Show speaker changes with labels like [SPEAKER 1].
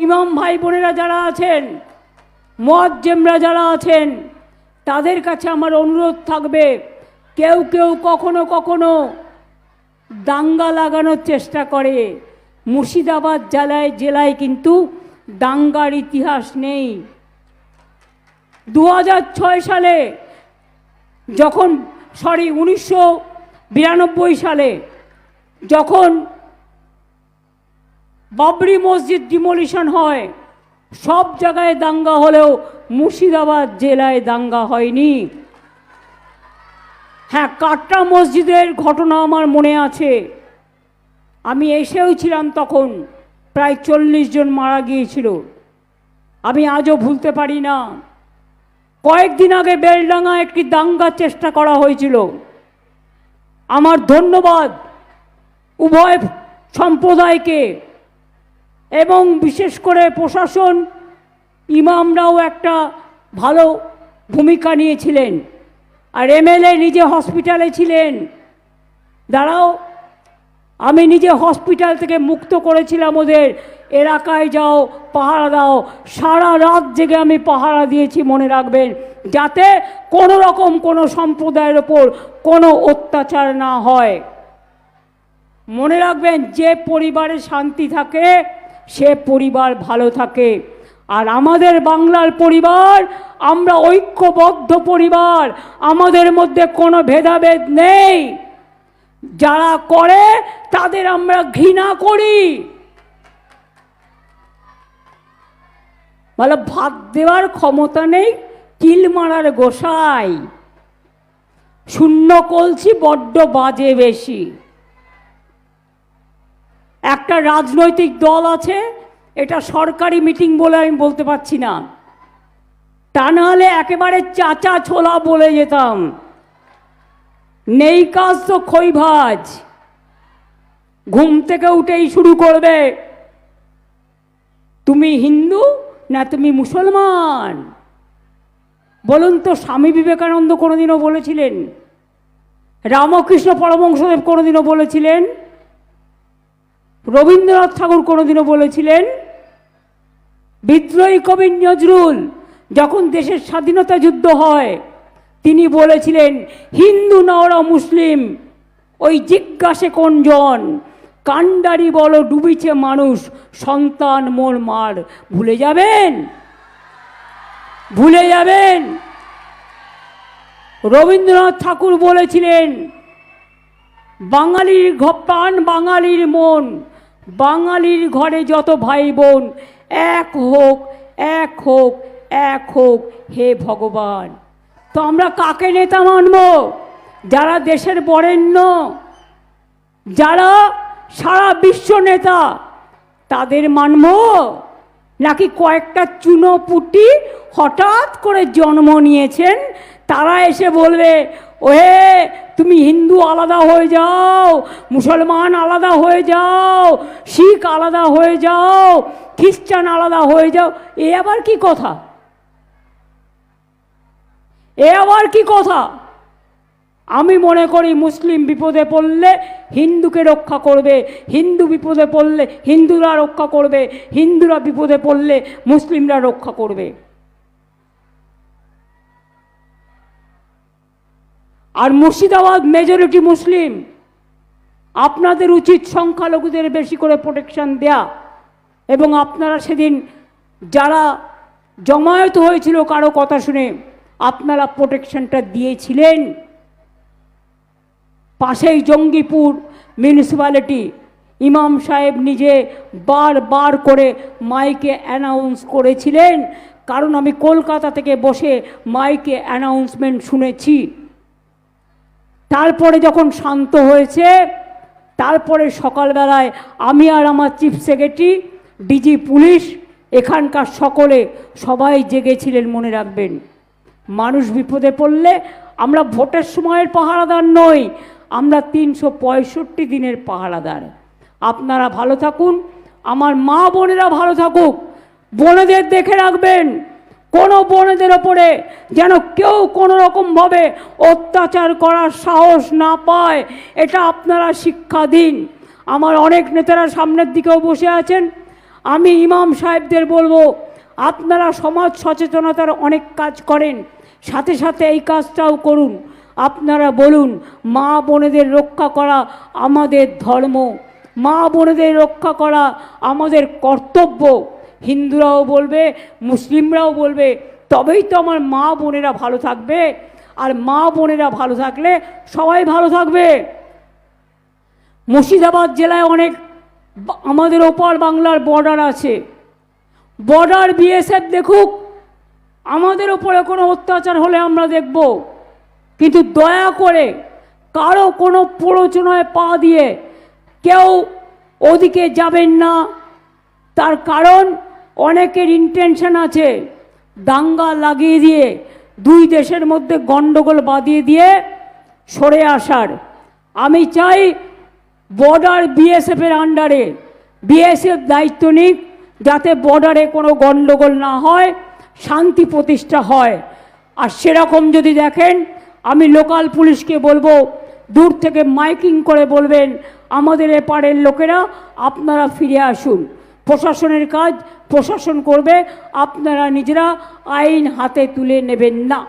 [SPEAKER 1] ইমাম ভাই বোনেরা যারা আছেন, মোয়াজ্জেমরা যারা আছেন, তাদের কাছে আমার অনুরোধ থাকবে, কেউ কেউ কখনো কখনো দাঙ্গা লাগানোর চেষ্টা করে। মুর্শিদাবাদ জেলায় জেলায় কিন্তু দাঙ্গার ইতিহাস নেই। দু সালে যখন, সরি, উনিশশো বিরানব্বই সালে যখন বাবরি মসজিদ ডিমোলিশন হয়। সব জায়গায় দাঙ্গা হলেও মুর্শিদাবাদ জেলায় দাঙ্গা হয়নি। হ্যাঁ কাটরা মসজিদের ঘটনা আমার মনে আছে। আমি এসেও ছিলাম তখন, প্রায় চল্লিশ জন মারা গিয়েছিল। আমি আজও ভুলতে পারি না। কয়েকদিন আগে বেলডাঙ্গা একটি দাঙ্গার চেষ্টা করা হয়েছিল। আমার ধন্যবাদ উভয় সম্প্রদায়কে। এবং বিশেষ করে প্রশাসন ইমামরাও একটা ভালো ভূমিকা নিয়েছিলেন। আর এমএলএ নিজে হসপিটালে ছিলেন। দাঁড়াও, আমি নিজে হসপিটাল থেকে মুক্ত করেছিলাম ওদের। এলাকায় যাও, পাহারা দাও। সারা রাত জেগে আমি পাহারা দিয়েছি, মনে রাখবেন। যাতে কোনো রকম কোনো সম্প্রদায়ের ওপর কোনো অত্যাচার না হয়। মনে রাখবেন, যে পরিবারে শান্তি থাকে সে পরিবার ভালো থাকে। আর আমাদের বাংলার পরিবার, আমরা ঐক্যবদ্ধ পরিবার, আমাদের মধ্যে কোনো ভেদাভেদ নেই। যারা করে, তাদের আমরা ঘৃণা করি। বলে ভাত দেওয়ার ক্ষমতা নেই, কিল মারার গোসাই। শূন্য কলছি বড্ড বাজে বেশি। একটা রাজনৈতিক দল আছে, এটা সরকারি মিটিং বলে আমি বলতে পারছি না। তা নাহলে একেবারে চাচা ছোলা বলে যেতাম। নেই কাজ তো খই ভাজ ঘুম থেকে উঠেই শুরু করবে। তুমি হিন্দু না তুমি মুসলমান? বলুন তো, স্বামী বিবেকানন্দ কোনোদিনও বলেছিলেন? রামকৃষ্ণ পরমংসদেব কোনোদিনও বলেছিলেন? রবীন্দ্রনাথ ঠাকুর কোনোদিনও বলেছিলেন, বিদ্রোহী কবি নজরুল যখন দেশের স্বাধীনতা যুদ্ধ হয়, তিনি বলেছিলেন, হিন্দু না ওরা মুসলিম, ওই জিজ্ঞাসে কোনজন কান্ডারি বলো, ডুবিছে মানুষ, সন্তান মোর মার। ভুলে যাবেন? ভুলে যাবেন? রবীন্দ্রনাথ ঠাকুর বলেছিলেন, বাঙালির ঘ- প্রাণ বাঙালির মন বাঙালির ঘরে যত ভাই বোন, এক হোক এক হোক এক হোক, হে ভগবান। তো আমরা কাকে নেতা মানব? যারা দেশের বরেণ্য, যারা সারা বিশ্ব নেতা, তাদের মানব? নাকি কয়েকটা চুনোপুটি হঠাৎ করে জন্ম নিয়েছেন? তারা এসে বলবে, ওহে, তুমি হিন্দু আলাদা হয়ে যাও, মুসলমান আলাদা হয়ে যাও, শিখ আলাদা হয়ে যাও, খ্রিস্টান আলাদা হয়ে যাও। এ আবার কি কথা? এ আবার কি কথা? আমি মনে করি মুসলিম বিপদে পড়লে হিন্দুকে রক্ষা করবে, হিন্দু বিপদে পড়লে হিন্দুরা রক্ষা করবে, হিন্দুরা বিপদে পড়লে মুসলিমরা রক্ষা করবে। আর মুর্শিদাবাদ মেজরিটি মুসলিম। আপনাদের উচিত সংখ্যালঘুদের বেশি করে প্রোটেকশন দেয়া এবং আপনারা সেদিন যারা জমায়েত হয়েছিল কারও কথা শুনে আপনারা প্রোটেকশনটা দিয়েছিলেন। পাশেই জঙ্গিপুর মিউনিসিপ্যালিটি ইমাম সাহেব নিজে বারবার করে মাইকে অ্যানাউন্স করেছিলেন। কারণ আমি কলকাতা থেকে বসে মাইকে অ্যানাউন্সমেন্ট শুনেছি। তারপরে যখন শান্ত হয়েছে, তারপরে সকালবেলায় আমি আর আমার চিফ সেক্রেটারি ডিজি পুলিশ, এখানকার সকলে সবাই জেগেছিলেন মনে রাখবেন। মানুষ বিপদে পড়লে আমরা ভোটের সময়ের পাহারাদার নই আমরা তিনশো পঁয়ষট্টি দিনের পাহারাদার। আপনারা ভালো থাকুন, আমার মা বোনেরা ভালো থাকুক, বোনেদের দেখে রাখবেন, কোনো বোনেদের ওপরে যেন কেউ কোনো রকমভাবে অত্যাচার করার সাহস না পায়, এটা আপনারা শিক্ষা দিন। আমার অনেক নেতারা সামনের দিকেও বসে আছেন। আমি ইমাম সাহেবদের বলব, আপনারা সমাজ সচেতনতার অনেক কাজ করেন, সাথে সাথে এই কাজটাও করুন। আপনারা বলুন, মা বোনেদের রক্ষা করা আমাদের ধর্ম, মা বোনেদের রক্ষা করা আমাদের কর্তব্য। হিন্দুরাও বলবে, মুসলিমরাও বলবে, তবেই তো আমার মা বোনেরা ভালো থাকবে। আর মা বোনেরা ভালো থাকলে সবাই ভালো থাকবে। মুর্শিদাবাদ জেলায় অনেক আমাদের ওপার বাংলার বর্ডার আছে। বর্ডার বিএসএফ দেখুক, আমাদের ওপরে কোনো অত্যাচার হলে আমরা দেখব। কিন্তু দয়া করে কারও কোনো প্ররোচনায় পা দিয়ে কেউ ওদিকে যাবেন না। তার কারণ অনেকের ইন্টেনশন আছে দাঙ্গা লাগিয়ে দিয়ে দুই দেশের মধ্যে গণ্ডগোল বাঁধিয়ে দিয়ে সরে আসার। আমি চাই বর্ডার বিএসএফের আন্ডারে বিএসএফ দায়িত্ব নিক যাতে বর্ডারে কোনো গণ্ডগোল না হয়, শান্তি প্রতিষ্ঠা হয়। আর সেরকম যদি দেখেন আমি লোকাল পুলিশকে বলব, দূর থেকে মাইকিং করে বলবেন, আমাদের এপারের লোকেরা আপনারা ফিরে আসুন। প্রশাসনের কাজ প্রশাসন করবে, আপনারা নিজেরা আইন হাতে তুলে নেবেন না।